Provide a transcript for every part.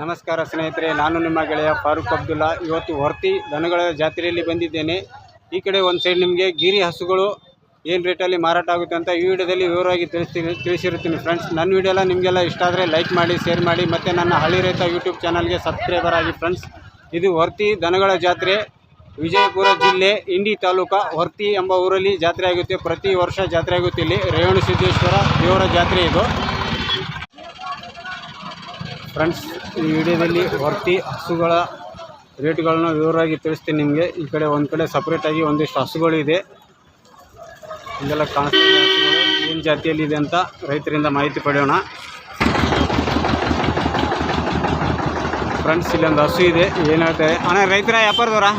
ನಮಸ್ಕಾರ ಸ್ನೇಹಿತರೆ, ನಾನು ನಿಮ್ಮ ಗೆಳೆಯ ಫಾರೂಕ್ ಅಬ್ದುಲ್ಲಾ. ಇವತ್ತು ಹೊರ್ತಿ ದನಗಳ ಜಾತ್ರೆಯಲ್ಲಿ ಬಂದಿದ್ದೇನೆ. ಈ ಕಡೆ ಒಂದು ಸೈಡ್ ನಿಮಗೆ ಗಿರಿ ಹಸುಗಳು ಏನು ರೇಟಲ್ಲಿ ಮಾರಾಟ ಆಗುತ್ತೆ ಅಂತ ಈ ವಿಡಿಯೋದಲ್ಲಿ ವಿವರವಾಗಿ ತಿಳಿಸ್ತೀನಿ, ತಿಳಿಸಿರುತ್ತೀನಿ ಫ್ರೆಂಡ್ಸ್ ನನ್ನ ವಿಡಿಯೋ ಎಲ್ಲ ನಿಮಗೆಲ್ಲ ಇಷ್ಟ ಆದರೆ ಲೈಕ್ ಮಾಡಿ ಶೇರ್ ಮಾಡಿ, ಮತ್ತು ನನ್ನ ಹಳ್ಳಿ ರೈತ ಯೂಟ್ಯೂಬ್ ಚಾನಲ್ಗೆ ಸಬ್ಸ್ಕ್ರೈಬರ್ ಆಗಿ ಫ್ರೆಂಡ್ಸ್ ಇದು ಹೊರ್ತಿ ದನಗಳ ಜಾತ್ರೆ, ವಿಜಯಪುರ ಜಿಲ್ಲೆ, ಇಂಡಿ ತಾಲೂಕು ಹೊರ್ತಿ ಎಂಬ ಊರಲ್ಲಿ ಜಾತ್ರೆ ಆಗುತ್ತೆ. ಪ್ರತಿ ವರ್ಷ ಜಾತ್ರೆ ಆಗುತ್ತೆ ಇಲ್ಲಿ. ರೇವಣಸಿದ್ದೇಶ್ವರ ದೇವರ ಜಾತ್ರೆ ಇದು. ಫ್ರೆಂಡ್ಸ್ ಈ ವಿಡಿಯೋದಲ್ಲಿ ಹೊರ್ತಿ ಹಸುಗಳ ರೇಟ್ಗಳನ್ನ ವಿವರವಾಗಿ ತಿಳಿಸ್ತೀನಿ ನಿಮಗೆ. ಈ ಕಡೆ ಒಂದು ಕಡೆ ಸಪ್ರೇಟಾಗಿ ಒಂದಿಷ್ಟು ಹಸುಗಳಿದೆ ಇದೆ. ಇಲ್ಲೆಲ್ಲ ಕಾಣಿಸ್ತಿದೆ ಹಸುಗಳು. ಏನು ಜಾತಿಯಲ್ಲಿದೆ ಅಂತ ರೈತರಿಂದ ಮಾಹಿತಿ ಪಡೆಯೋಣ. ಫ್ರೆಂಡ್ಸ್ ಇಲ್ಲೊಂದು ಹಸು ಇದೆ. ಏನು ಹೇಳ್ತಾರೆ? ಅಣ್ಣ ರೈತರ ವ್ಯಾಪಾರದವರಾ?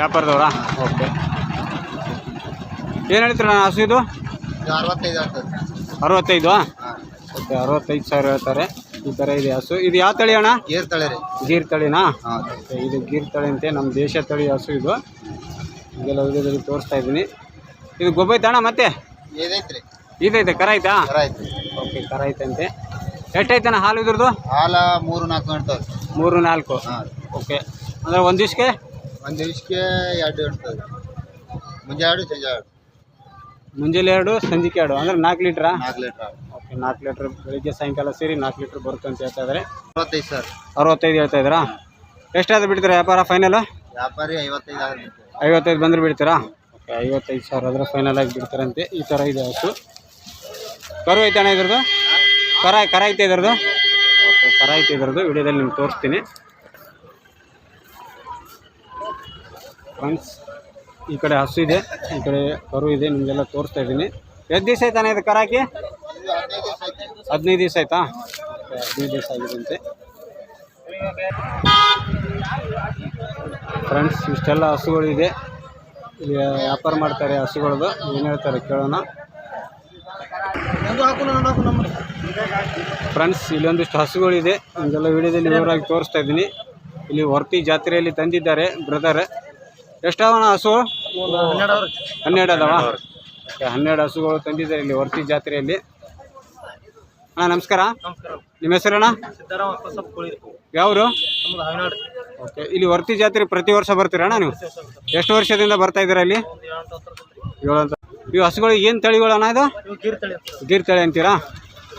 ವ್ಯಾಪಾರದವರಾ? ಓಕೆ. ಏನು ಹೇಳ್ತೀರ ಹಸು ಇದು? ಅರವತ್ತೈದು ಅರವತ್ತೈದು ಓಕೆ ಅರವತ್ತೈದು ಸಾವಿರ ಹೇಳ್ತಾರೆ. ಈ ಥರ ಇದೆ. ಹಸು ಇದು ಯಾವ ತಳಿ ಅಣ್ಣ? ಗೀರ್ ತಳಿ ರೀ. ಗೀರ್ ತಳಿನಾ? ಇದು ಗೀರ್ ತಳಿ ಅಂತೆ ನಮ್ಮ ದೇಶ ತಳಿ ಹಸು ಇದು. ಇದೆಲ್ಲ ವಿಡಿಯೋದಲ್ಲಿ ತೋರಿಸ್ತಾ ಇದ್ದೀನಿ. ಇದು ಗೊಬ್ಬ ಐತಣ ಅಣ್ಣ ಮತ್ತೆ? ಇದೈತೆ ಇದೈತೆ ಕರ ಐತೆ? ಓಕೆ ಕರ ಐತಂತೆ ಎಷ್ಟೈತಣ್ಣ ಹಾಲು ಇದ್ರದ್ದು? ಹಾಲು ಮೂರು ನಾಲ್ಕು ಗಂಟೆ ಮೂರು ನಾಲ್ಕು ಓಕೆ ಅಂದರೆ ಒಂದು ದಿವ್ಸಕ್ಕೆ ಒಂದು ದಿವ್ಸಕ್ಕೆ ಎರಡು ಗಂಟೆ ಮುಂಜೆ ಎರಡು ಸಂಜೆ ಎರಡು. ಮುಂಜಾನೆ ಎರಡು ಸಂಜೆಗೆ ಎರಡು ಅಂದ್ರೆ ನಾಲ್ಕು ಲೀಟ್ರಾ? ನಾಲ್ಕು ಲೀಟ್ರ್. ನಾಲ್ಕು ಲೀಟ್ರ್ ಬೆಳಿಗ್ಗೆ ಸಾಯಂಕಾಲ ಸೇರಿ ನಾಲ್ಕು ಲೀಟ್ರ್ ಬರುತ್ತೆ ಅಂತ ಹೇಳ್ತಾ ಇದ್ದಾರೆ. ಅರವತ್ತೈದು ಸರ್. ಅರವತ್ತೈದು ಹೇಳ್ತಾ ಇದ್ದೀರಾ? ಎಷ್ಟಾದ್ರೂ ಬಿಡ್ತೀರಾ ವ್ಯಾಪಾರ ಫೈನಲ್ ವ್ಯಾಪಾರಿ ಐವತ್ತೈದು ಆಗುತ್ತೆ. ಐವತ್ತೈದು ಬಂದ್ರೆ ಬಿಡ್ತೀರಾ? ಓಕೆ ಐವತ್ತೈದು ಸಾವಿರ ಆದರೆ ಫೈನಲ್ ಆಗಿ ಬಿಡ್ತಾರಂತೆ. ಈ ಥರ ಇದೆ ಅಷ್ಟು. ಕರು ಐತೆ ಅಣ್ಣ ಇದ್ರದ್ದು? ಕರ ಕರ ಐತೆ ಇದ್ರದ್ದು? ಓಕೆ ಕರ ಐತೆ ಇದ್ರದ್ದು. ವಿಡಿಯೋದಲ್ಲಿ ನಿಮ್ಗೆ ತೋರಿಸ್ತೀನಿ. ಫ್ರೆಂಡ್ಸ್ ಈ ಕಡೆ ಹಸು ಇದೆ ಈ ಕಡೆ ಕರು ಇದೆ ನಿಮಗೆಲ್ಲ ತೋರಿಸ್ತಾ ಇದ್ದೀನಿ. ಎಷ್ಟು ದಿವಸ ಆಯ್ತಾನೆ ಇದು ಕರಾಕಿ? ಹದಿನೈದು ದಿವಸ ಆಯ್ತಾ? ಹದಿನೈದು ದಿವಸ ಆಗಿದಂತೆ ಫ್ರೆಂಡ್ಸ್ ಇಷ್ಟೆಲ್ಲ ಹಸುಗಳಿದೆ ಇಲ್ಲಿ ವ್ಯಾಪಾರ ಮಾಡ್ತಾರೆ ಹಸುಗಳದು. ಏನು ಹೇಳ್ತಾರೆ ಕೇಳೋಣ. ಫ್ರೆಂಡ್ಸ್ ಇಲ್ಲೊಂದಿಷ್ಟು ಹಸುಗಳಿದೆ. ಇದೆಲ್ಲ ವಿಡಿಯೋದಲ್ಲಿ ವಿವರವಾಗಿ ತೋರಿಸ್ತಾ ಇದ್ದೀನಿ. ಇಲ್ಲಿ ವರ್ತಿ ಜಾತ್ರೆಯಲ್ಲಿ ತಂದಿದ್ದಾರೆ ಬ್ರದರ್ ಎಷ್ಟಾವಣ ಹಸು? ಹನ್ನೆರಡು ಅದಾವ ಹನ್ನೆರಡು ಹಸುಗಳು ತಂದಿದ್ದಾರೆ ಇಲ್ಲಿ ವರ್ತಿ ಜಾತ್ರೆಯಲ್ಲಿ. ಅಣ್ಣ ನಮಸ್ಕಾರ. ನಿಮ್ಮ ಹೆಸರಣ್ಣ? ಯಾವರು? ಓಕೆ ಇಲ್ಲಿ ವರ್ತಿ ಜಾತ್ರೆ ಪ್ರತಿ ವರ್ಷ ಬರ್ತೀರಣ್ಣ ನೀವು? ಎಷ್ಟು ವರ್ಷದಿಂದ ಬರ್ತಾ ಇದ್ದೀರಾ ಇಲ್ಲಿ? ಏಳು ಇವು ಹಸುಗಳು ಏನು ತಳಿಗಳಣ್ಣ ಇದು? ಗೀರ್ ತಳಿ ಅಂತೀರಾ?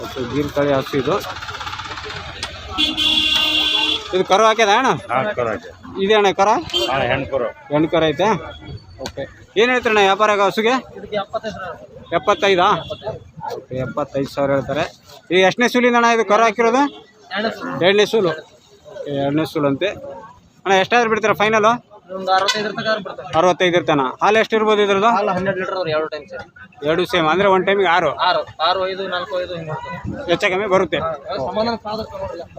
ಓಕೆ ಗೀರ್ ತಳಿ ಹಸು ಇದು. ಇದು ಕರು ಹಾಕ್ಯದ ಅಣ್ಣ? ಇದೆ ಅಣ್ಣ ಕರ? ಹೆಣ್ಕರು ಹೆಣ್ಣು ಕರ. ಐತೆ? ಓಕೆ. ಏನು ಹೇಳ್ತೀರಣ್ಣ ವ್ಯಾಪಾರ ಹಸುಗೆ ಎಪ್ಪತ್ತೈದಾ ಓಕೆ ಎಪ್ಪತ್ತೈದು ಸಾವಿರ ಹೇಳ್ತಾರೆ. ಈಗ ಎಷ್ಟನೇ ಸೂಲಿಂದ ಅಣ್ಣ ಇದು ಕರು ಹಾಕಿರೋದು? ಎರಡನೇ ಸೂಲು. ಓಕೆ ಎರಡನೇ ಸೂಲು ಅಂತೆ ಅಣ್ಣ ಎಷ್ಟಾದ್ರೂ ಬಿಡ್ತೀರಾ ಫೈನಲು ಅರವತ್ತೈದು ಇರ್ತಾನ? ಹಾಲು ಎಷ್ಟು ಇರ್ಬೋದು ಇದ್ರದ್ದು? ಎರಡು ಟೈಮ್ ಸರ್ ಎರಡು ಸೇಮ್ ಅಂದ್ರೆ ಒನ್ ಟೈಮಿಗೆ ಆರು? ಹೆಚ್ಚು ಕಮ್ಮಿ ಬರುತ್ತೆ.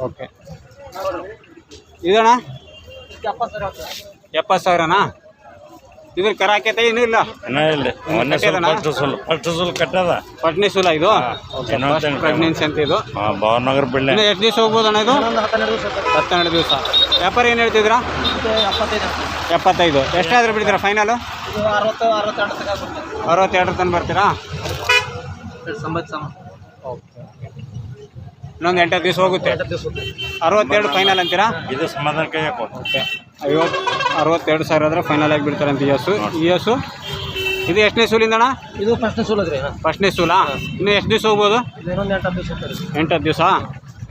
ಓಕೆ. ಇದಣ್ಣ? ಎಪ್ಪತ್ತು ಸಾವಿರನಾ? ಇದ್ರ ಕರ ಹಾಕೈತೆ ಇನ್ನೂ ಇಲ್ಲ. ಸುಲ್ ಸುಲ್ ಕಟ್ಟದ. ಪಟ್ನಿ ಸುಲ ಇದು? ಪ್ರೆಗ್ನೆನ್ಸಿ ಅಂತ ಇದು. ಭಾವನಗರ ಬಿಲ್ಡಿಂಗ್ ಇನ್ನು ಎಷ್ಟು ದಿವಸ ಹೋಗ್ಬೋದು ಅಣ್ಣ ಇದು ಹತ್ತೆರಡು ದಿವಸ ವ್ಯಾಪಾರ ಏನು ಹೇಳ್ತಿದ್ರ ಎಪ್ಪತ್ತೈದು ಎಷ್ಟಾದ್ರೂ ಬಿಡ್ತೀರಾ ಫೈನಲು ಅರವತ್ತೆರಡು ತನಕ ಬರ್ತೀರಾ? ಸಂಬತ್ತು ಸಮ. ಓಕೆ. ಇನ್ನೊಂದು ಎಂಟತ್ತು ದಿವಸ ಹೋಗುತ್ತೆ. ಅರವತ್ತೆರಡು ಫೈನಲ್ ಅಂತೀರಾ? ಇದು ಸಮಾಧಾನ ಕೈ ಹಾಕೋ ಓಕೆ. ಐವತ್ತು ಅರವತ್ತೆರಡು ಸಾವಿರ ಆದರೆ ಫೈನಲ್ ಆಗಿ ಬಿಡ್ತಾರಂತ ಈ ಹಸು. ಇದು ಎಷ್ಟನೇ ಸೂಲಿಂದಣ್ಣ? ಇದು ಫಸ್ಟ್ನೇ ಸೂಲ್ ಅದ್ರಿ ಫಸ್ಟ್ನೇ ಸೂಲಾ? ಇನ್ನು ಎಷ್ಟು ದಿವಸ ಹೋಗ್ಬೋದು? ಇನ್ನೊಂದು ಎಂಟು ದಿವಸ ಎಂಟತ್ತು ದಿವಸ?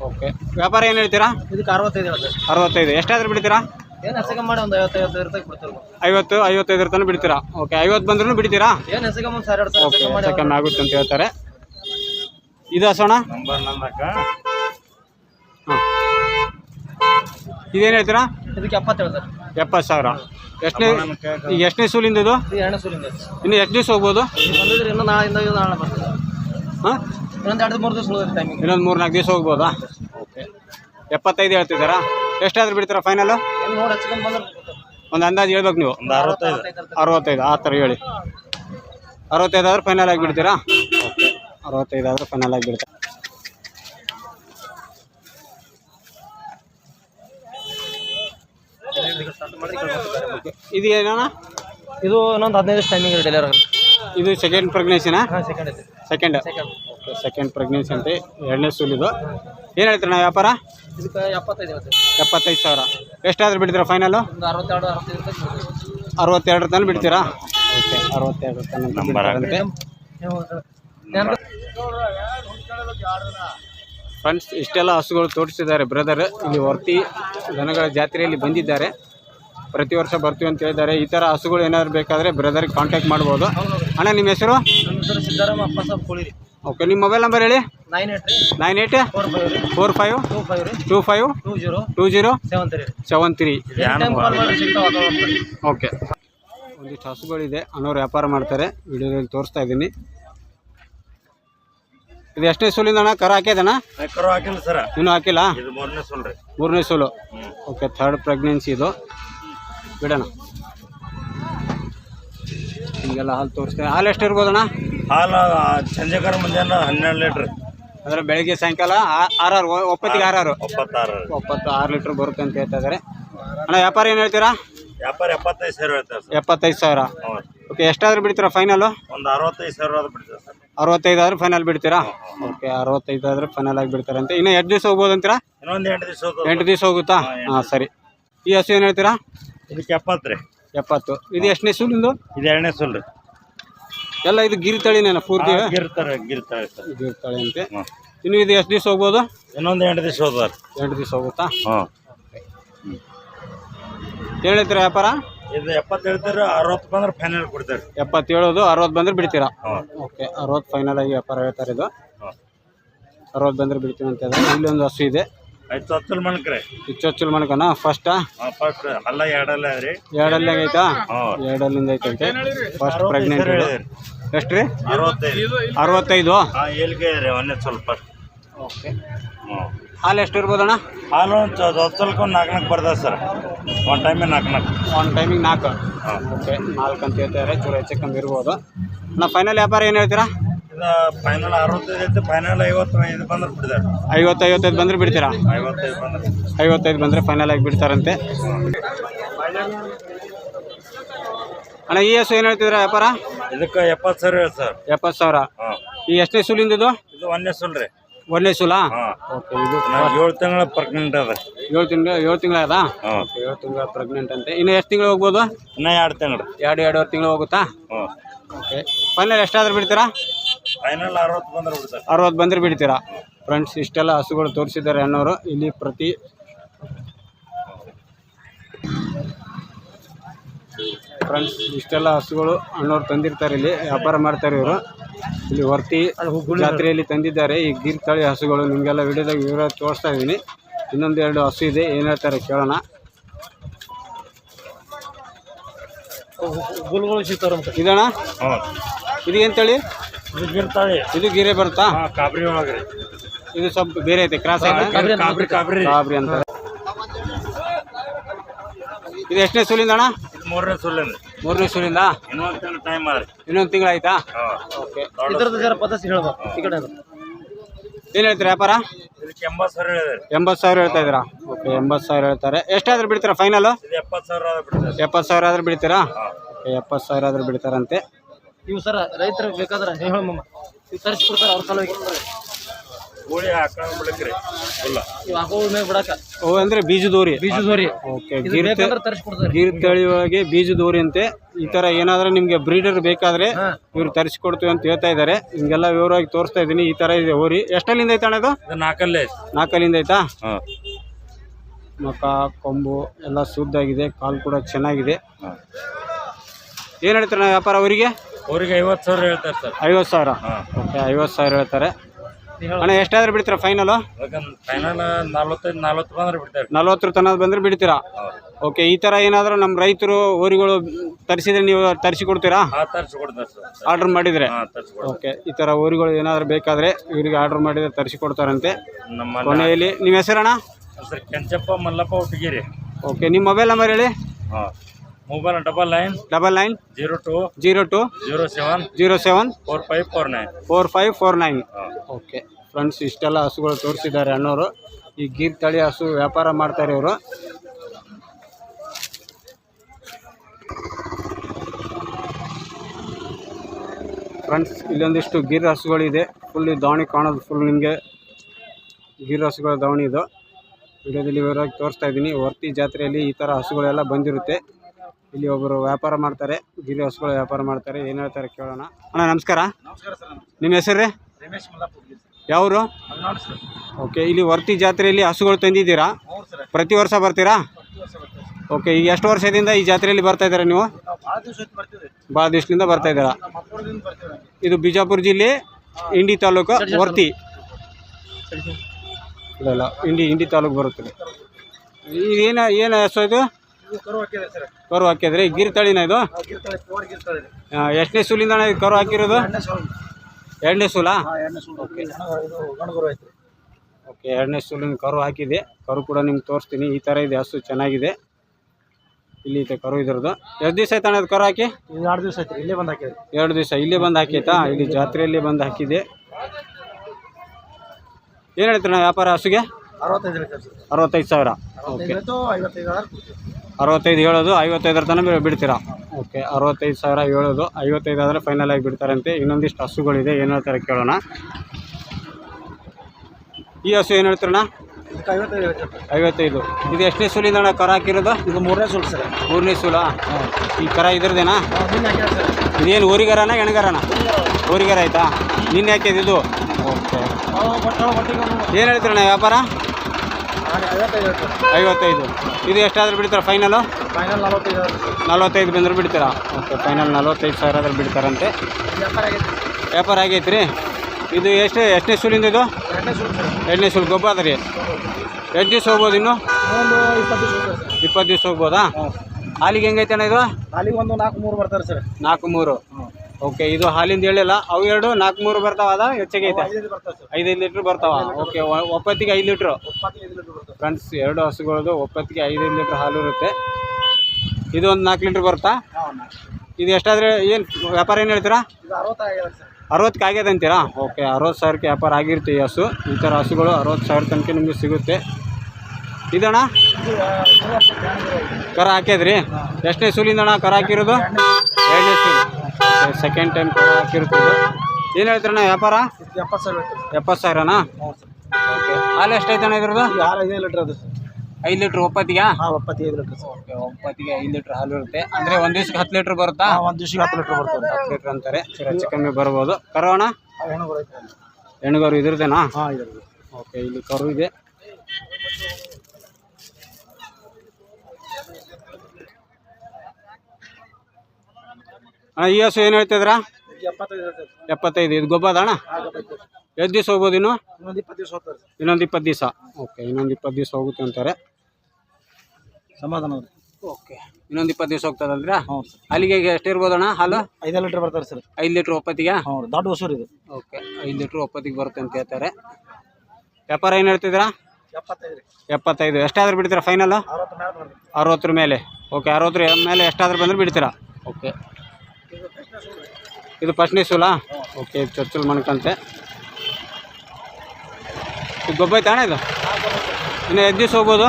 ಓಕೆ. ವ್ಯಾಪಾರ ಏನು ಹೇಳ್ತೀರಾ? ಇದಕ್ಕೆ ಅರವತ್ತೈದು ಅರವತ್ತೈದು. ಎಷ್ಟಾದ್ರೂ ಬಿಡ್ತೀರಾ? ಏನು ಹೆಸಗ ಮಾಡಿ ಒಂದು ಐವತ್ತೈದು ಬಿಡ್ತಾರೆ ಐವತ್ತು ಐವತ್ತೈದರ ತನಕ ಬಿಡ್ತೀರಾ? ಓಕೆ. ಐವತ್ತು ಬಂದ್ರೂ ಬಿಡ್ತೀರಾ? ಏನು ಓಕೆ. ಆಗುತ್ತೆ ಅಂತ ಹೇಳ್ತಾರೆ. ಇದು ಹಸೋಣ ನಂಬರ್ ಹಾಂ ಇದೇನು ಹೇಳ್ತೀರಾ? ಇದಕ್ಕೆ ಎಪ್ಪತ್ತು ಸರ್ ಎಪ್ಪತ್ತು ಸಾವಿರ. ಎಷ್ಟನೇ ಈಗ ಎಷ್ಟನೇ ಸೂಲಿಂದ ಇದು? ಇದು ಎರಡನೇ ಸೂಲಿಂದ ಇನ್ನು ಎಷ್ಟು ದಿವಸ ಹೋಗ್ಬೋದು? ಬಂದಿದ್ರೆ ಇನ್ನೂ ನಾಳೆಯಿಂದ ಇದು ನಾಳೆ ಬರ್ತದೆ ಹಾಂ? ಇನ್ನೊಂದು ಎರಡು ಮೂರು ದಿವಸ ಉಳಿದ್ರೆ ಟೈಮಿಂಗ್ ಇನ್ನೊಂದು ಮೂರು ನಾಲ್ಕು ದಿವಸ ಹೋಗ್ಬೋದಾ? ಓಕೆ. ಎಪ್ಪತ್ತೈದು ಹೇಳ್ತಿದ್ದಾರಾ? ಎಷ್ಟಾದ್ರೂ ಬಿಡ್ತೀರಾ ಫೈನಲ್ ನೋಡಿ ಹಚ್ಕೊಂಡು ಬಂದ್ರೆ ಒಂದು ಅಂದಾಜು ಹೇಳ್ಬೇಕು ನೀವು. ಒಂದು ಅರವತ್ತೈದು. ಅರವತ್ತೈದು. ಆ ಥರ ಹೇಳಿ. ಅರವತ್ತೈದು ಆದ್ರೆ ಫೈನಲ್ ಆಗಿ ಬಿಡ್ತೀರಾ ಓಕೆ. ಅರವತ್ತೈದು ಆದ್ರೆ ಫೈನಲ್ ಆಗಿ ಬಿಡ್ತೀರಾ ಈಗ start ಮಾಡಿದ್ರೆ ಈ ಕಡೆ ಬರ್ತಾರೆ. ಓಕೆ ಇದು ಏನಣ್ಣ? ಇದು ಇನ್ನೊಂದು ಹದಿನೈದು ಟೈಮಿಂಗ್ ಡೆಲಿವರಿ ಇದು ಸೆಕೆಂಡ್ ಪ್ರೆಗ್ನೆನ್ಸಿನ ಹಾಂ ಸೆಕೆಂಡ್ ಐತಿ ಸೆಕೆಂಡ್ ಪ್ರೆಗ್ನೆನ್ಸಿ ಅಂತ. ಎರಡನೇ ಸೂಲಿದು ಏನು ಹೇಳ್ತೀರಣ್ಣ ವ್ಯಾಪಾರ? ಇದಕ್ಕೆ ಎಪ್ಪತ್ತೈದು ಇರುತ್ತೆ ಎಪ್ಪತ್ತೈದು ಸಾವಿರ. ಎಷ್ಟಾದ್ರೂ ಬಿಡ್ತೀರಾ ಫೈನಲ್ಲು ಒಂದು ಅರವತ್ತೆರಡು ಅರವತ್ತೈದು. ಅರವತ್ತೆರಡು ತನಕ ಬಿಡ್ತೀರಾ? ಓಕೆ ಅರವತ್ತೆರಡು ತನಕ ನಂಬರ್ ಆಗುತ್ತೆ? ಫ್ರೆಂಡ್ಸ್ ಇಷ್ಟೆಲ್ಲ ಹಸುಗಳು ತೋರಿಸಿದ್ದಾರೆ ಬ್ರದರ್ ಇಲ್ಲಿ ವರ್ತಿ ದನಗಳ ಜಾತ್ರೆಯಲ್ಲಿ ಬಂದಿದ್ದಾರೆ. ಪ್ರತಿ ವರ್ಷ ಬರ್ತೀವಿ ಅಂತ ಹೇಳಿದ್ದಾರೆ. ಈ ಥರ ಹಸುಗಳು ಏನಾದ್ರು ಬೇಕಾದರೆ ಬ್ರದರ್ಗೆ ಕಾಂಟ್ಯಾಕ್ಟ್ ಮಾಡ್ಬೋದು. ಅಣ್ಣ ನಿಮ್ಮ ಹೆಸರು? ಓಕೆ ನಿಮ್ಮ ಮೊಬೈಲ್ ನಂಬರ್ ಹೇಳಿ? Nine eight nine eight four five two five two zero seven three okay ಒಂದಿಷ್ಟು ಹಸುಗಳಿದೆ. ಅನ್ನೋರು ವ್ಯಾಪಾರ ಮಾಡ್ತಾರೆ. ವಿಡಿಯೋದಲ್ಲಿ ತೋರಿಸ್ತಾ ಇದ್ದೀನಿ. ಇದು ಎಷ್ಟನೇ ಸೂಲಿಂದ ಅಣ್ಣ? ಕರ ಹಾಕಿದಣ್ಣ ಕರ ಹಾಕಿಲ್ಲ ಸರ್. ಇನ್ನೂ ಹಾಕಿಲ್ಲ? ಇದು ಮೂರನೇ ಮೂರನೇ ಸೂಲು. ಓಕೆ ಥರ್ಡ್ ಪ್ರೆಗ್ನೆನ್ಸಿ ಇದು. ಬಿಡೋಣ. ಹಿಂಗೆಲ್ಲ ಹಾಲು ತೋರಿಸ್ತೇವೆ ಹಾಲು ಎಷ್ಟು ಇರ್ಬೋದಣ್ಣ? ಹಾಲು ಚಂದ್ರಕರ ಮುಂಜಾನೆ ಹನ್ನೆರಡು ಲೀಟ್ರ್. ಅಂದರೆ ಬೆಳಿಗ್ಗೆ ಸಾಯಂಕಾಲ ಆರಾರು ಒಪ್ಪತ್ತಿಗೆ ಆರಾರು? ಒಪ್ಪತ್ತಾರು. ಒಪ್ಪತ್ತು ಆರು ಲೀಟ್ರ್ ಬರುತ್ತೆ ಅಂತ ಹೇಳ್ತಾ ಇದ್ದಾರೆ ಅಣ್ಣ ವ್ಯಾಪಾರ ಏನು ಹೇಳ್ತೀರಾ? ವ್ಯಾಪಾರ ಎಪ್ಪತ್ತೈದು ಸಾವಿರ ಹೇಳ್ತಾರೆ ಸರ್. ಎಪ್ಪತ್ತೈದು ಸಾವಿರ. ಓಕೆ ಎಷ್ಟಾದ್ರೂ ಬಿಡ್ತೀರಾ ಫೈನಲು ಒಂದು ಅರವತ್ತೈದು ಸಾವಿರ ಬಿಡ್ತೀರಾ ಬಿಡ್ತೇವೆ ಸರ್. ಅರವತ್ತೈದು ಆದ್ರೆ ಫೈನಲ್ ಬಿಡ್ತೀರಾ ಓಕೆ ಅರವತ್ತೈದು ಆದ್ರೆ ಫೈನಲ್ ಆಗಿ ಬಿಡ್ತಾರಂತೆ ಇನ್ನು ಎಷ್ಟು ದಿವಸ ಹೋಗ್ಬೋದು ಅಂತೀರಾ? ಇನ್ನೊಂದು ಎಂಟು ದಿವಸ ಎಂಟು ದಿವಸ ಹೋಗುತ್ತಾ? ಹಾಂ ಸರಿ. ಈ ಹಸು ಏನು ಹೇಳ್ತೀರಾ? ಇದಕ್ಕೆ ಎಪ್ಪತ್ತು ರೀ. ಎಪ್ಪತ್ತು ಇದು ಎಷ್ಟನೇ ಸೂಲಿಂದು ಇದು ಎರಡನೇ ಸುಲ್ ರೀ. ಎಲ್ಲ ಇದು ಗಿರಿ ತಳಿನೇನ ಪೂರ್ತಿ? ಗಿರ್ತಾರೆ ಗಿರ್ತಾರೆ ಸರ್. ಗಿರಿ ತಳಿ ಅಂತೆ. ಹ್ಞೂ ಇನ್ನು ಇದು ಎಷ್ಟು ದಿವಸ ಹೋಗ್ಬೋದು? ಇನ್ನೊಂದು ಎಂಟು ದಿವಸ ಹೋದಾರ ಎಂಟು ದಿವಸ ಹೋಗುತ್ತಾ? ಹ್ಞೂ ಹೇಳಿದ್ರ ವ್ಯಾಪಾರ? ಇದು ಎಪ್ಪತ್ತು ಹೇಳ್ತಾರೆ ಅರವತ್ತು ಬಂದ್ರೆ ಫೈನಲ್ ಕೊಡ್ತಾರೆ. ಎಪ್ಪತ್ತೇಳೋದು ಅರವತ್ತು ಬಂದ್ರೆ ಬಿಡ್ತೀರಾ? ಓಕೆ ಅರವತ್ತು ಫೈನಲ್ ಆಗಿ ವ್ಯಾಪಾರ ಹೇಳ್ತಾರೆ ಇದು. ಅರವತ್ತು ಬಂದ್ರೆ ಬಿಡ್ತೀವಿ ಅಂತ ಹೇಳಿದ್ರೆ ಇಲ್ಲಿ ಒಂದು ಹಸು ಇದೆ. ಆಯ್ತು ಹತ್ತಲ್ ಮಣಕ್ರೆ. ಚೊಚ್ಚಲ್ ಮನ್ಕನ ಫಸ್ಟಾ ಫಸ್ಟ್ ಅಲ್ಲ ಎರಡಲ್ಲ ರೀ. ಎರಡಲ್ಲ ಐತಾ ಎರಡಲ್ಲಿಂದ ಐತಂತೆ ಫಸ್ಟ್ ಪ್ರೆಗ್ನೆಂಟ್ ಎಷ್ಟು ರೀ ಅರವತ್ತೈದು ಅರವತ್ತೈದು. ರೀ ಒಂದೇ ಸ್ವಲ್ಪ. ಓಕೆ. ಹ್ಞೂ ಹಾಲು ಎಷ್ಟು ಇರ್ಬೋದಣ್ಣ? ಹಾಲು ಒಂದು ನಾಲ್ಕು ನಾಲ್ಕು ಬರ್ತದೆ ಸರ್. ಒನ್ ಟೈಮಿಗೆ ನಾಲ್ಕು ನಾಲ್ಕು ಒಂದು ಟೈಮಿಗೆ ನಾಲ್ಕು. ಓಕೆ. ನಾಲ್ಕು ಅಂತ ಹೇಳ್ತಾರೆ ಚೂರು ಹೆಚ್ಚು ಕಮ್ಮಿ ಇರ್ಬೋದು. ನಾ ಫೈನಲ್ ವ್ಯಾಪಾರ ಏನು ಹೇಳ್ತೀರಾ? ಫೈನಲ್ ಅರವತ್ತೈದು ಐತೆ ಫೈನಲ್ ಐವತ್ತೈದು ಬಂದ್ರೆ ಬಿಡ್ತಾರೆ. ಐವತ್ತು ಐವತ್ತೈದು ಬಂದ್ರೆ ಬಿಡ್ತೀರಾ? ಐವತ್ತೈದು ಬಂದ್ರೆ. ಐವತ್ತೈದು ಬಂದರೆ ಫೈನಲ್ ಆಗಿ ಬಿಡ್ತಾರಂತೆ. ಅಣ್ಣ ಈ ಎಸ್ ಏನು ಹೇಳ್ತಿದ್ರ ವ್ಯಾಪಾರ? ಇದಕ್ಕೆ ಎಪ್ಪತ್ತು ಸಾವಿರ ಹೇಳಿ ಸರ್. ಎಪ್ಪತ್ತು ಸಾವಿರ. ಈ ಎಷ್ಟನೇ ಸೂಲಿಂದ ಇದು? ಇದು ಒಂದೇ ಸುಲ್ ರೀ. ಒಂದನೇ ಸುಲ? ಓಕೆ ಇದು ಏಳು ತಿಂಗಳ ಪ್ರೆಗ್ನೆಂಟ್ ಅದ. ಏಳು ತಿಂಗಳು ಏಳು ತಿಂಗಳ ಅದ ಏಳು ತಿಂಗಳ ಪ್ರೆಗ್ನೆಂಟ್ ಅಂತೆ. ಇನ್ನು ಎಷ್ಟು ತಿಂಗಳು ಹೋಗ್ಬೋದು? ಇನ್ನೂ ಎರಡು ತಿಂಗಳು. ಎರಡು ಎರಡೂವರೆ ತಿಂಗಳು ಹೋಗುತ್ತಾ? ಹ್ಞೂ ಓಕೆ. ಫೈನಲ್ ಎಷ್ಟಾದ್ರೂ ಬಿಡ್ತೀರಾ? ಫೈನಲ್ ಅರವತ್ತು ಬಂದ್ರೆ ಬಿಡ್ತಾರೆ. ಅರವತ್ತು ಬಂದ್ರೆ ಬಿಡ್ತೀರಾ? ಫ್ರೆಂಡ್ಸ್ ಇಷ್ಟೆಲ್ಲ ಹಸುಗಳು ತೋರಿಸಿದ್ದಾರೆ ಅನ್ನೋರು ಇಲ್ಲಿ ಪ್ರತಿ ಫ್ರೆಂಡ್ಸ್ ಇಷ್ಟೆಲ್ಲ ಹಸುಗಳು ಅಣ್ಣವ್ರು ತಂದಿರ್ತಾರೆ ಇಲ್ಲಿ ವ್ಯಾಪಾರ ಮಾಡ್ತಾರೆ ಇವರು. ಇಲ್ಲಿ ವರ್ತಿ ಜಾತ್ರೆಯಲ್ಲಿ ತಂದಿದ್ದಾರೆ. ಈ ಗಿರ್ ತಳಿ ಹಸುಗಳು ನಿಮಗೆಲ್ಲ ವಿಡಿಯೋದಾಗ ವಿವರ ತೋರಿಸ್ತಾ ಇದ್ದೀನಿ. ಇನ್ನೊಂದು ಎರಡು ಹಸು ಇದೆ ಏನು ಹೇಳ್ತಾರೆ ಕೇಳೋಣ. ಗುಲ್ಗಳು ಸಿಗ್ತಾರ ಇದಣ್ಣ? ಇದು ಏನು ತಳಿ ಇದು ಇರ್ತಾವೆ ಇದು ಗಿರೆ ಬರುತ್ತಾ ಕಾಬ್ರಿ ಒಳಗೆ. ಇದು ಸ್ವಲ್ಪ ಬೇರೆ ಐತೆ ಕ್ರಾಸ್ ಐತೆ? ಕಾಬ್ರಿ ಕಾಬ್ರಿ ಕಾಬ್ರಿ. ಅಂತ. ಇದು ಎಷ್ಟನೇ ಸೂಲಿಂದ ಅಣ್ಣ? ಮೂರನೇ ಸುಲ್ಲೇನು ಮೂರನೇ ಸೂಲಿಂದ? ಇನ್ನೊಂದು ತಿಂಗಳು ಟೈಮ್ ಇನ್ನೊಂದು ತಿಂಗಳು ಆಯ್ತಾ ಓಕೆ. ಇದ್ರದ್ದು ಜರ ಪದ್ಧತಿ ಹೇಳ್ಬೇಕು ಈ ಕಡೆ ಏನು ಹೇಳ್ತೀರಾ ವ್ಯಾಪಾರ? ಇದಕ್ಕೆ ಎಂಬತ್ತು ಸಾವಿರ ಎಂಬತ್ತು ಸಾವಿರ ಹೇಳ್ತಾ ಇದ್ದೀರಾ? ಓಕೆ ಎಂಬತ್ತು ಸಾವಿರ ಹೇಳ್ತಾರೆ. ಎಷ್ಟಾದ್ರೂ ಬಿಡ್ತೀರಾ ಫೈನಲು ಇದು ಎಪ್ಪತ್ತು ಸಾವಿರ ಆದ್ರೆ ಬಿಡ್ತಾರೆ. ಎಪ್ಪತ್ತು ಸಾವಿರ ಆದ್ರೆ ಬಿಡ್ತೀರಾ? ಎಪ್ಪತ್ ಓಕೆ ಎಪ್ಪತ್ತು ಸಾವಿರ ಆದ್ರೂ ಬಿಡ್ತಾರಂತೆ. ಇವು ಸರ್ ರೈತರಿಗೆ ಬೇಕಾದ್ರೆ ಹೇಳಮ್ಮ ಇವು ಅವ್ರ ಸಲುವಾಗಿ. ಕೋಳಿ ಬಿಡಕ್ರಿ ಇಲ್ಲ. ಅವು ಅಂದರೆ ಬೀಜದೋರಿ ಬೀಜದೋರಿ ಓಕೆ ಇದು ಗಿರ್ ಬೇಕಂದ್ರೆ ಕೊಡ್ತಾರೆ ಗಿರ್ ತಳಿ ಒಳಗೆ ಬೀಜದೋರಿ ಅಂತೆ. ಈ ತರ ಏನಾದರೂ ನಿಮಗೆ ಬ್ರೀಡರ್ ಬೇಕಾದ್ರೆ. ಇವ್ರು ತರಿಸ್ಕೊಡ್ತೀವಿ ಅಂತ ಹೇಳ್ತಾ ಇದ್ದಾರೆ ನಿಮ್ಗೆಲ್ಲ ವಿವರವಾಗಿ ತೋರಿಸ್ತಾ ಇದೀನಿ ಈ ತರ ಇದೆ ಓರಿ. ಎಷ್ಟಲ್ಲಿಂದ ಐತೆ ಅಣ್ಣ ಇದು? ನಾಲ್ಕಲ್ಲೇ ನಾಲ್ಕಲ್ಲಿಂದ ಐತಾ? ಹಾಂ. ಮುಖ ಕೊಂಬು ಎಲ್ಲ ಶುದ್ಧಾಗಿದೆ. ಕಾಲು ಕೂಡ ಚೆನ್ನಾಗಿದೆ. ಏನು ಹೇಳ್ತಾರೆ ವ್ಯಾಪಾರ ಅವರಿಗೆ ಅವರಿಗೆ ಐವತ್ತು ಸಾವಿರ ಹೇಳ್ತಾರೆ ಸರ್ ಐವತ್ತು ಸಾವಿರ. ಹಾಂ. ಓಕೆ ಐವತ್ತು ಸಾವಿರ ಹೇಳ್ತಾರೆ. ಅಣ್ಣ ಎಷ್ಟಾದ್ರೂ ಬಿಡ್ತೀರಾ ಫೈನಲ್ ಫೈನಲ್ ನಲ್ವತ್ತೈದು ನಲ್ವತ್ತು ಬಂದ್ರೆ ಬಿಡ್ತಾರೆ. ನಲ್ವತ್ತರ ತನಕ ಬಂದರೆ ಬಿಡ್ತೀರಾ? ಓಕೆ ಈ ತರ ಏನಾದರೂ ನಮ್ಮ ರೈತರು ಊರಿಗಳು ತರಿಸಿದ್ರೆ ನೀವು ತರಿಸಿ ಕೊಡ್ತೀರಾ? ಆರ್ಡರ್ ಮಾಡಿದ್ರೆ? ಓಕೆ ಈ ತರ ಊರಿಗಳು ಏನಾದರೂ ಬೇಕಾದ್ರೆ ಇವರಿಗೆ ಆರ್ಡರ್ ಮಾಡಿದ್ರೆ ತರಿಸಿ ಕೊಡ್ತಾರಂತೆ. ಕೊನೆಯಲ್ಲಿ ನಿಮ್ಮ ಹೆಸರಣ್ಣ? ಸರ್ ಕೆಂಚಪ್ಪ ಮಲ್ಲಪ್ಪ ಹುಟ್ಟಿಗೆರಿ. ಓಕೆ ನಿಮ್ಮ ಮೊಬೈಲ್ ನಂಬರ್ ಹೇಳಿ? ಹಾಂ. Mobile double nine double nine zero two zero two zero seven zero seven four five four nine four five four nine okay friends ಇಷ್ಟೆಲ್ಲ ಹಸುಗಳು ತೋರಿಸಿದ್ದಾರೆ ಅಣ್ಣವರು ಈ ಗೀರ್ ತಳಿ ಹಸು ವ್ಯಾಪಾರ ಮಾಡ್ತಾರೆ ಇವರು. ಫ್ರೆಂಡ್ಸ್ ಇಲ್ಲೊಂದಿಷ್ಟು ಗೀರ್ ಹಸುಗಳಿದೆ. ಫುಲ್ ದಾವಣಿ ಕಾಣೋದು ಫುಲ್ ನಿಮಗೆ. ಗೀರ್ ಹಸುಗಳ ದಾವಣಿ ಇದು. ವಿಡಿಯೋದಲ್ಲಿ ವಿವರವಾಗಿ ತೋರಿಸ್ತಾ ಇದ್ದೀನಿ. ವರ್ತಿ ಜಾತ್ರೆಯಲ್ಲಿ ಈ ಥರ ಹಸುಗಳೆಲ್ಲ ಬಂದಿರುತ್ತೆ. ಇಲ್ಲಿ ಒಬ್ಬರು ವ್ಯಾಪಾರ ಮಾಡ್ತಾರೆ ಗಿರಿ ಹೊಸಗಳು ವ್ಯಾಪಾರ ಮಾಡ್ತಾರೆ ಏನು ಹೇಳ್ತಾರೆ ಕೇಳೋಣ. ಅಣ್ಣ ನಮಸ್ಕಾರ. ನಮಸ್ಕಾರ ಸರ್ ನಿಮ್ಮ ಹೆಸರು ರೀ? ರಮೇಶ್ ಮಲ್ಲಾಪುರ್ ಯಾವರು? ಓಕೆ ಇಲ್ಲಿ ವರ್ತಿ ಜಾತ್ರೆಯಲ್ಲಿ ಹಸುಗಳು ತಂದಿದ್ದೀರಾ? ಪ್ರತಿ ವರ್ಷ ಬರ್ತೀರಾ? ಓಕೆ ಈಗ ಎಷ್ಟು ವರ್ಷದಿಂದ ಈ ಜಾತ್ರೆಯಲ್ಲಿ ಬರ್ತಾ ಇದ್ದೀರಾ ನೀವು? ಭಾಳ ದಿವಸದಿಂದ ಬರ್ತಾ ಇದ್ದೀರಾ? ಇದು ಬಿಜಾಪುರ ಜಿಲ್ಲೆ ಇಂಡಿ ತಾಲೂಕು ವರ್ತಿ. ಇಲ್ಲ ಇಂಡಿ ಇಂಡಿ ತಾಲೂಕು ಬರುತ್ತೆ. ಇದೇನು ಏನು ಹೆಸರು ಇದು? ಕರು ಹಾಕಿದೆ ಹಾಕಿದ್ರಿ? ಗಿರ್ ತಳಿನ ಇದು? ಎಷ್ಟನೇ ಸೂಲಿಂದ ಕರು ಹಾಕಿರೋದು? ಎರಡನೇ ಸೂಲ. ಓಕೆ. ಎರಡನೇ ಸೂಲಿನ ಕರು ಹಾಕಿದೆ. ಕರು ಕೂಡ ನಿಮ್ಗೆ ತೋರಿಸ್ತೀನಿ. ಈ ಥರ ಇದೆ ಹಸು ಚೆನ್ನಾಗಿದೆ. ಇಲ್ಲಿ ಐತೆ ಕರು ಇದ್ರದ್ದು. ಎರಡು ದಿವಸ ಆಯ್ತು ಅಣ್ಣ ಅದು ಕರು ಹಾಕಿ? ಎರಡು ದಿವಸ ಆಯ್ತು ಇಲ್ಲೇ ಬಂದು ಹಾಕಿದ್ರಿ ಎರಡು ದಿವಸ. ಇಲ್ಲೇ ಬಂದು ಹಾಕೈತಾ? ಇಲ್ಲಿ ಜಾತ್ರೆಯಲ್ಲಿ ಬಂದು ಹಾಕಿದೆ. ಏನು ಹೇಳ್ತೀರ ವ್ಯಾಪಾರ ಹಸುಗೆ? ಅರವತ್ತೈದು ಸಾವಿರ. ಓಕೆ. ಅರವತ್ತೈದು ಹೇಳೋದು ಐವತ್ತೈದರ ತನಕ ಬಿಡ್ತೀರಾ? ಓಕೆ ಅರವತ್ತೈದು ಸಾವಿರ ಹೇಳೋದು ಐವತ್ತೈದು ಆದರೆ ಫೈನಲ್ ಆಗಿ ಬಿಡ್ತಾರಂತೆ ಇನ್ನೊಂದಿಷ್ಟು ಹಸುಗಳಿದೆ ಏನು ಹೇಳ್ತಾರೆ ಕೇಳೋಣ. ಈ ಹಸು ಏನು ಹೇಳ್ತೀರಣ್ಣ? ಐವತ್ತೈದು. ಇದು ಎಷ್ಟನೇ ಸೂಲಿಂದ ಅಣ್ಣ ಕರ ಹಾಕಿರೋದು? ಇದು ಮೂರನೇ ಸುಲ್ ಸರ್. ಮೂರನೇ ಸುಲ? ಈ ಕರ ಇದ್ರದೇನಾ? ಇದೇನು ಊರಿಗರನ ಎಣಗರನ ಊರಿಗರ ಆಯ್ತಾ? ನಿನ್ನೆ ಹಾಕಿದ್ದು ಇದು? ಓಕೆ. ಏನು ಹೇಳ್ತೀರಣ್ಣ ವ್ಯಾಪಾರ? ಐವತ್ತೈದು. ಇದು ಎಷ್ಟಾದರೂ ಬಿಡ್ತೀರಾ ಫೈನಲು ಫೈನಲ್ ನಲವತ್ತೈದು ನಲ್ವತ್ತೈದು ಬಂದರೂ ಬಿಡ್ತೀರಾ? ಓಕೆ ಫೈನಲ್ ನಲ್ವತ್ತೈದು ಸಾವಿರ ಆದ್ರೆ ಬಿಡ್ತಾರಂತೆ. ವ್ಯಾಪಾರ ಆಗೈತೆ. ರೀ ಇದು ಎಷ್ಟು ಎಷ್ಟನೇ ಸೂಲಿಂದ ಇದು? ಎರಡನೇ ಸೂಲು ಗೊಬ್ಬರ ಅದ ರೀ? ಎಷ್ಟು ದಿವಸ ಹೋಗ್ಬೋದು ಇನ್ನು? ದಿವಸ ಇಪ್ಪತ್ತು ದಿವಸ ಹೋಗ್ಬೋದಾ? ಹಾಲಿಗೆ ಹೆಂಗೈತೆ ಅಣ್ಣ ಇದು? ಹಾಲಿಗೆ ಒಂದು ನಾಲ್ಕು ಮೂರು ಬರ್ತಾರೆ ಸರ್. ನಾಲ್ಕು ಮೂರು. ಓಕೆ ಇದು ಹಾಲಿಂದ ಹೇಳಿಲ್ಲ. ಅವು ಎರಡು ನಾಲ್ಕು ಮೂರು ಬರ್ತಾವ ಅದ? ಹೆಚ್ಚಿಗೆ ಐತೆ? ಐದೈದು ಲೀಟ್ರ್ ಬರ್ತಾವ? ಓಕೆ ಒಪ್ಪತ್ತಿಗೆ ಐದು ಲೀಟ್ರು? ಫ್ರೆಂಡ್ಸ್ ಎರಡು ಹಸುಗಳದು ಒಪ್ಪತ್ತಿಗೆ ಐದೈದು ಲೀಟ್ರ್ ಹಾಲು ಇರುತ್ತೆ. ಇದು ಒಂದು ನಾಲ್ಕು ಲೀಟ್ರ್ ಬರುತ್ತಾ? ಇದು ಎಷ್ಟಾದರೆ ಏನು ವ್ಯಾಪಾರ ಏನು ಹೇಳ್ತೀರಾ? ಅರವತ್ತಕ್ಕೆ ಆಗ್ಯದ ಅಂತೀರಾ? ಓಕೆ ಅರವತ್ತು ಸಾವಿರಕ್ಕೆ ವ್ಯಾಪಾರ ಆಗಿರುತ್ತೆ ಈ ಹಸು. ಈ ಥರ ಹಸುಗಳು ಅರವತ್ತು ಸಾವಿರ ತನಕ ನಿಮಗೆ ಸಿಗುತ್ತೆ. ಇದಣ್ಣ? ಕರ ಹಾಕ್ಯದ್ರಿ? ಎಷ್ಟನೇ ಸೂಲಿಂದ ಅಣ್ಣ ಕರ ಹಾಕಿರೋದು? ಎರಡನೇ ಸೂಲು. ಸೆಕೆಂಡ್ ಟೈಮ್ ಕರ ಹಾಕಿರುತ್ತೆ ಇದು ಏನು ಹೇಳ್ತೀರಣ್ಣ ವ್ಯಾಪಾರ? ಎಪ್ಪತ್ತು ಸಾವಿರ ಎಪ್ಪತ್ತು ಸಾವಿರನಾ? ಓಕೆ ಹಾಲು ಎಷ್ಟೈತಣ್ಣ ಇದ್ರದ್ದು? ಯಾರು ಐದು ಲೀಟ್ರ್ ಅದು. ಐದು ಲೀಟ್ರ್ ಒಪ್ಪತ್ತಿಗೆ? ಹಾಂ ಎಪ್ಪತ್ತೈದು ಲೀಟ್ರ್ ಸರ್. ಓಕೆ ಒಪ್ಪತ್ತಿಗೆ ಐದು ಲೀಟ್ರ್ ಹಾಲು ಇರುತ್ತೆ. ಅಂದರೆ ಒಂದು ದಿವ್ಸಕ್ಕೆ ಹತ್ತು ಲೀಟ್ರ್ ಬರುತ್ತಾ? ಒಂದ್ ಒಂದು ದಿವ್ಸಕ್ಕೆ ಹತ್ತು ಲೀಟ್ರ್ ಬರ್ತದೆ. ಹತ್ತು ಲೀಟ್ರ್ ಅಂತಾರೆ. ಸರಿ ಹೆಚ್ಚು ಕಮ್ಮಿ ಬರ್ಬೋದು. ಕರೋಣ ಆ ಇದ್ರದೇನಾ? ಇದ್ರದ್ದೇನಾ ಹಾಂ ಓಕೆ ಇಲ್ಲಿ ಕರು ಇದೆ. ಅಣ್ಣ ಈ ಹಸು ಏನು ಹೇಳ್ತಿದ್ರಾ ಎಪ್ಪತ್ತೈದು ಇದು ಗೊಬ್ಬದ ಅಣ್ಣ? ಎಷ್ಟು ದಿವಸ ಹೋಗ್ಬೋದು ಇನ್ನು? ಇನ್ನೊಂದು ಇಪ್ಪತ್ತು ದಿವಸ ಓಕೆ ಇನ್ನೊಂದು ಇಪ್ಪತ್ತು ದಿವಸ. ಹೋಗುತ್ತೆ ಅಂತಾರೆ. ಸಮಾಧಾನ ಓಕೆ ಇನ್ನೊಂದು ಇಪ್ಪತ್ತು ದಿವಸ ಹೋಗ್ತದಲ್ರಾ ಅಲ್ಲಿಗೆ ಎಷ್ಟು ಇರ್ಬೋದಣ್ಣ ಹಾಲು? ಐದು ಲೀಟ್ರ್ ಬರ್ತಾರೆ ಸರ್. ಐದು ಲೀಟ್ರ್ ಒಪ್ಪತ್ತಿಗೆ? ದೊಡ್ಡ ಹೊಸೂರು ಇದು. ಓಕೆ ಐದು ಲೀಟ್ರ್ ಒಪ್ಪತ್ತಿಗೆ ಬರುತ್ತೆ ಅಂತ ಹೇಳ್ತಾರೆ. ವ್ಯಾಪಾರ ಏನು ಹೇಳ್ತಿದ್ದೀರಾ? ಎಪ್ಪತ್ತೈದು ಎಷ್ಟಾದ್ರೂ ಬಿಡ್ತೀರಾ ಫೈನಲ್ ಅರವತ್ತರ ಮೇಲೆ ಓಕೆ ಅರವತ್ತರ ಮೇಲೆ. ಎಷ್ಟಾದ್ರೂ ಬಂದ್ರೆ ಬಿಡ್ತೀರಾ? ಓಕೆ ಇದು ಫಸ್ಟ್ನೇ ಸೂಲಾ? ಓಕೆ, ಇದು ಚೊಚ್ಚಲ್ ಮಣ್ಕಂತೆ. ಇದು ಗೊಬ್ಬರ ತಾಣ ಅಣ್ಣ ಇದು? ಇನ್ನು ಎಷ್ಟು ದಿವಸ ಹೋಗ್ಬೋದು?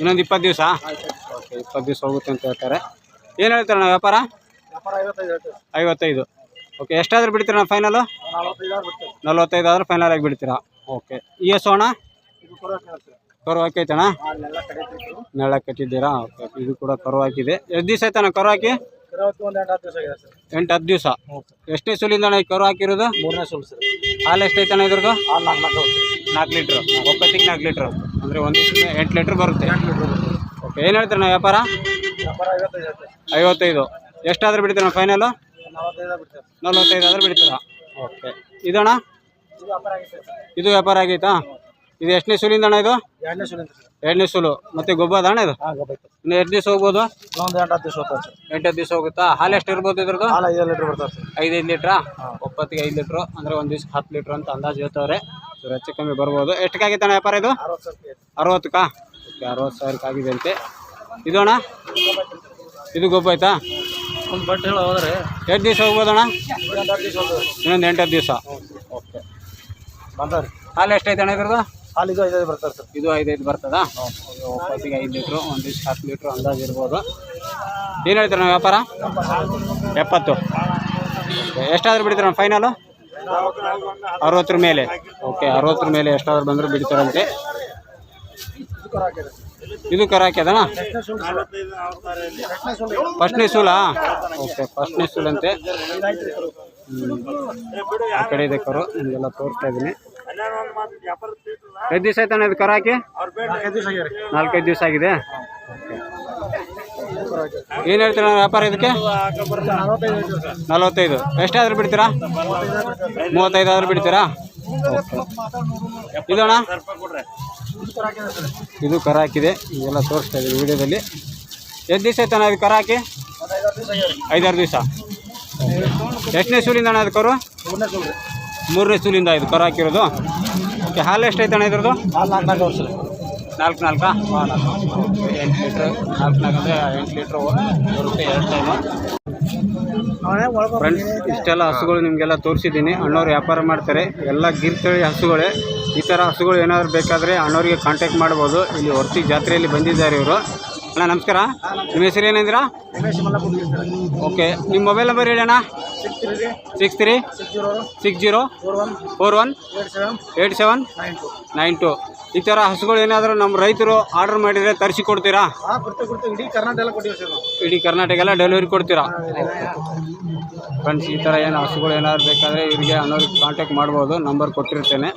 ಇನ್ನೊಂದು ಇಪ್ಪತ್ತು ದಿವಸ? ಓಕೆ, ಇಪ್ಪತ್ತು ದಿವಸ ಹೋಗುತ್ತೆ ಅಂತ ಹೇಳ್ತಾರೆ. ಏನು ಹೇಳ್ತಾರಣ್ಣ ವ್ಯಾಪಾರ? ಐವತ್ತೈದು. ಓಕೆ, ಎಷ್ಟಾದರೂ ಬಿಡ್ತೀರಾ ಫೈನಲು ನಲವತ್ತೈದು ಆದರೂ ಫೈನಲ್ ಆಗಿ ಬಿಡ್ತೀರಾ. ಓಕೆ, ಈ ಎಸ್ ಹೇಳ್ತೀವಿ ಕರು ಹಾಕೈತಣ್ಣ ನೆಳ ಕಟ್ಟಿದ್ದೀರಾ? ಓಕೆ ಇದು ಕೂಡ ಕರು ಹಾಕಿದೆ ಎಷ್ಟು ದಿವಸ ಆಯ್ತಣ್ಣ ಕರು ಹಾಕಿ? ಎಂಟು ಹತ್ತು ದಿವಸ ಎಷ್ಟೇ ಸರ್. ಎಂಟು ಹತ್ತು ದಿವಸ? ಹ್ಞೂ ಸರ್. ಎಷ್ಟನೇ ಸುಲಿಂದ ಅಣ್ಣ ಈ ಕರು ಹಾಕಿರೋದು? ಮೂರನೇ ಸುಲ್ ಸರ್. ಹಾಲು ಎಷ್ಟೈತಣ್ಣ ಇದ್ರದ್ದು? ನಾಲ್ಕು ಲೀಟ್ರ್ ಒಪ್ಪತ್ತಿಗೆ ನಾಲ್ಕು ಲೀಟ್ರ್. ಅಂದರೆ ಒಂದಿಷ್ಟು ಎಂಟು ಲೀಟ್ರ್ ಬರುತ್ತೆ. ಓಕೆ ಏನು ಹೇಳ್ತೀರಣ್ಣ ವ್ಯಾಪಾರ? ಐವತ್ತೈದು ಎಷ್ಟಾದ್ರೂ ಬಿಡ್ತೀರಣ್ಣ ಫೈನಲು ನಲವತ್ತೈದು ಆದ್ರೆ ಬಿಡ್ತೀರಾ? ಓಕೆ. ಇದಣ್ಣ? ಇದು ವ್ಯಾಪಾರ ಆಗೈತಾ ಇದು ಎಷ್ಟನೇ ಸುಲಿಂದ ಅಣ್ಣ ಇದು? ಎರಡನೇ ಸುಲಿಂದ ಸರ್. ಎರಡನೇ ಸುಲು. ಮತ್ತೆ ಗೊಬ್ಬರ ಅಣ್ಣ ಇದು? ಹಾಂ ಇನ್ನು ಎಷ್ಟು ದಿವಸ ಹೋಗ್ಬೋದು? ಇನ್ನೊಂದು ಎಂಟು ಹತ್ತು ದಿವಸ ಹೋಗ್ತಾರೆ ಸರ್. ಎಂಟು ಹತ್ತು ದಿವಸ ಹೋಗುತ್ತಾ? ಹಾಲು ಎಷ್ಟು ಇರ್ಬೋದು ಇದ್ರದ್ದು? ಹಾಲು ಐದು ಲೀಟ್ರ್ ಬರ್ತಾರೆ ಐದು ಐದು ಲೀಟ್ರಾ? ಒಪ್ಪತ್ತಿಗೆ ಐದು ಲೀಟ್ರು. ಅಂದರೆ ಒಂದು ದಿವ್ಸಕ್ಕೆ ಹತ್ತು ಲೀಟ್ರ್ ಅಂತ ಅಂದಾಜು ಹೇಳ್ತವ್ರೆ. ಸೊ ಹೆಚ್ಚು ಕಮ್ಮಿ ಬರ್ಬೋದು. ಎಷ್ಟಕ್ಕಾಗಿತ್ತಣ್ಣ ವ್ಯಾಪಾರ ಇದು? ಅರವತ್ತಕ್ಕಾ? ಓಕೆ ಅರವತ್ತು ಸಾವಿರಕ್ಕೆ ಆಗಿದೆ ಅಂತೆ ಇದು ಅಣ್ಣ? ಇದು ಗೊಬ್ಬ ಆಯ್ತಾ? ಒಂದು ಬಟ್ಟೆ ಹೋದ್ರೆ. ಎಷ್ಟು ದಿವಸ ಹೋಗ್ಬೋದಣ್ಣ ದಿವಸ ಇನ್ನೊಂದು ಎಂಟು ಹತ್ತು ದಿವಸ. ಓಕೆ. ಬಂದವ್ರಿ. ಹಾಲು ಎಷ್ಟೈತೆ ಅಣ್ಣ ಇದ್ರದ್ದು? ಹಾಲು ಇದು ಐದೈದು ಬರ್ತಾರೆ ಸರ್ ಇದು ಐದೈದು ಬರ್ತದಾ? ಒಪ್ಪತ್ತಿಗೆ ಐದು ಲೀಟ್ರು, ಒಂದು ದಿವ್ಸ ಹತ್ತು ಲೀಟ್ರು ಅಂದಾಜು ಇರ್ಬೋದು. ಏನು ಹೇಳ್ತೀರ ನಾವು ವ್ಯಾಪಾರ? ಎಪ್ಪತ್ತು. ಎಷ್ಟಾದರೂ ಬಿಡ್ತೀರ ಫೈನಲು ಅರವತ್ತರ ಮೇಲೆ. ಓಕೆ ಅರವತ್ತರ ಮೇಲೆ ಎಷ್ಟಾದರೂ ಬಂದರೂ ಬಿಡ್ತಾರಂತೆ ಇದು ಕರ ಹಾಕ್ಯದಣ ಫಸ್ಟ್ನೇ ಸೂಲಾ? ಓಕೆ ಫಸ್ಟ್ನೇ ಸೂಲಂತೆ. ಆ ಕಡೆ ಇದೆ ಕರು ನಿಮಗೆಲ್ಲ ತೋರಿಸ್ತಾ ಇದ್ದೀನಿ. ಐದು ದಿವಸ ಆಯ್ತಾನೆ ಅದು ಕರ ಹಾಕಿ? ನಾಲ್ಕೈದು ದಿವಸ ಆಗಿದೆ. ಏನು ಹೇಳ್ತೀರಾ ವ್ಯಾಪಾರ ಇದಕ್ಕೆ? ನಲವತ್ತೈದು. ಎಷ್ಟಾದ್ರೂ ಬಿಡ್ತೀರಾ? ಮೂವತ್ತೈದು ಆದ್ರೂ ಬಿಡ್ತೀರಾ? ಇದೋಣ ಇದಣ್ಣ? ಇದು ಕರಾಕಿದೆ ಹಾಕಿದೆ. ಇವೆಲ್ಲ ತೋರಿಸ್ತಾ ಇದ್ದೀವಿ ವಿಡಿಯೋದಲ್ಲಿ. ಎಷ್ಟು ದಿವಸ ಆಯ್ತಾನ ಅದು ಕರ ಹಾಕಿ? ಐದಾರು ದಿವಸ. ಎಷ್ಟನೇ ಸೂಲಿಂದ ಅಣ್ಣ ಅದು ಕರು? ಮೂರನೇ ಸೂಲಿಂದ ಇದು ಕರ ಹಾಕಿರೋದು. ಓಕೆ ಹಾಲು ಅಣ್ಣ ಇದ್ರದ್ದು? ಹಾಲು ನಾಲ್ಕು ನಾಲ್ಕು? ವರ್ಷ ನಾಲ್ಕು ನಾಲ್ಕಾ. ಎಂಟು ಲೀಟ್ರ್ ನಾಲ್ಕು ನಾಲ್ಕು ಅಂದರೆ ಎಂಟು ಲೀಟ್ರ್ ರೂಪಾಯಿ ಎರಡು ಟೈಮು ಫ್ರೆಂಡ್ಸ್ ಇಷ್ಟೆಲ್ಲ ಹಸುಗಳು ನಿಮಗೆಲ್ಲ ತೋರಿಸಿದ್ದೀನಿ. ಅಣ್ಣವ್ರು ವ್ಯಾಪಾರ ಮಾಡ್ತಾರೆ. ಎಲ್ಲ ಗಿರ್ತಳಿ ಹಸುಗಳೇ. ಈ ಥರ ಹಸುಗಳು ಏನಾದರೂ ಬೇಕಾದರೆ ಅಣ್ಣವ್ರಿಗೆ ಕಾಂಟ್ಯಾಕ್ಟ್ ಮಾಡ್ಬೋದು. ಇಲ್ಲಿ ಹೊರ್ತಿ ಜಾತ್ರೆಯಲ್ಲಿ ಬಂದಿದ್ದಾರೆ ಇವರು. ಅಣ್ಣ ನಮಸ್ಕಾರ. ನಿಮ್ಮ ಹೆಸರು ಏನಂದಿರಾ? ಓಕೆ. ನಿಮ್ಮ ಮೊಬೈಲ್ ನಂಬರ್ ಹೇಳಿ ಅಣ್ಣ. Six three six zero four one eight seven nine two. ಈ ಥರ ಹಸುಗಳು ಏನಾದರೂ ನಮ್ಮ ರೈತರು ಆರ್ಡರ್ ಮಾಡಿದರೆ ತರಿಸಿ ಕೊಡ್ತೀರಾ? ಇಡೀ ಕರ್ನಾಟಕ ಎಲ್ಲ ಡೆಲಿವರಿ ಕೊಡ್ತೀರಾ? ಫ್ರೆಂಡ್ಸ್ ಈ ಥರ ಏನು ಹಸುಗಳು ಏನಾದ್ರು ಬೇಕಾದರೆ ಇವರಿಗೆ ಅನ್ನೋರಿಗೆ ಕಾಂಟ್ಯಾಕ್ಟ್ ಮಾಡ್ಬೋದು. ನಂಬರ್ ಕೊಟ್ಟಿರ್ತೇನೆ.